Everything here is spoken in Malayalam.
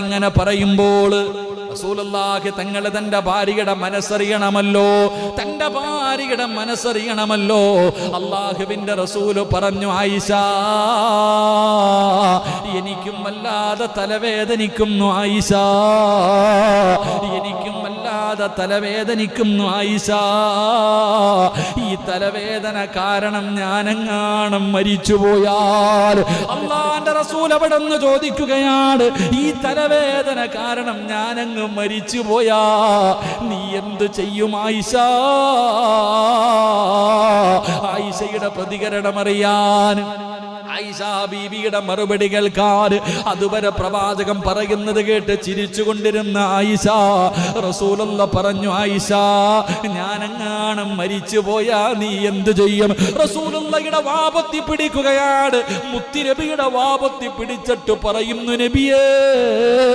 ഇങ്ങനെ പറയുമ്പോൾ റസൂലുള്ളാഹി തങ്ങളെ തന്റെ ഭാര്യയുടെ മനസ്സറിയണമല്ലോ തന്റെ ഭാര്യയുടെ മനസ്സറിയണമല്ലോ. അള്ളാഹുവിന്റെ റസൂൽ പറഞ്ഞു ആയിഷ എനിക്കും വല്ലാതെ തലവേദനിക്കുന്നു ആയിഷ. വല്ലാതെ തലവേദനിക്കുന്നു ആയിഷ. ഈ തലവേദന കാരണം ഞാനെങ്ങാണം മരിച്ചുപോയാൽ അള്ളാന്റെ റസൂൽ അവിടെ നിന്ന് ചോദിക്കുകയാണ് ഈ തലവേദന കാരണം ഞാനങ്ങ് മരിച്ചുപോയാ നീ എന്ത് ചെയ്യും ആയിഷ? ആയിഷയുടെ പ്രതികരണം ബീവിയുടെ മറുപടി കേൾക്കാൻ അതുവരെ പ്രവാചകം പറയുന്നത് കേട്ട് ചിരിച്ചുകൊണ്ടിരുന്ന ആയിഷ റസൂലുള്ള പറഞ്ഞു ആയിഷ ഞാനെങ്ങാണം മരിച്ചു പോയാ നീ എന്ത് ചെയ്യും? റസൂലുള്ളയുടെ വാപത്തി പിടിക്കുകയാണ്. മുത്തിരബിയുടെ വാപത്തി പിടിച്ചിട്ട് പറയുന്നു നബിയേ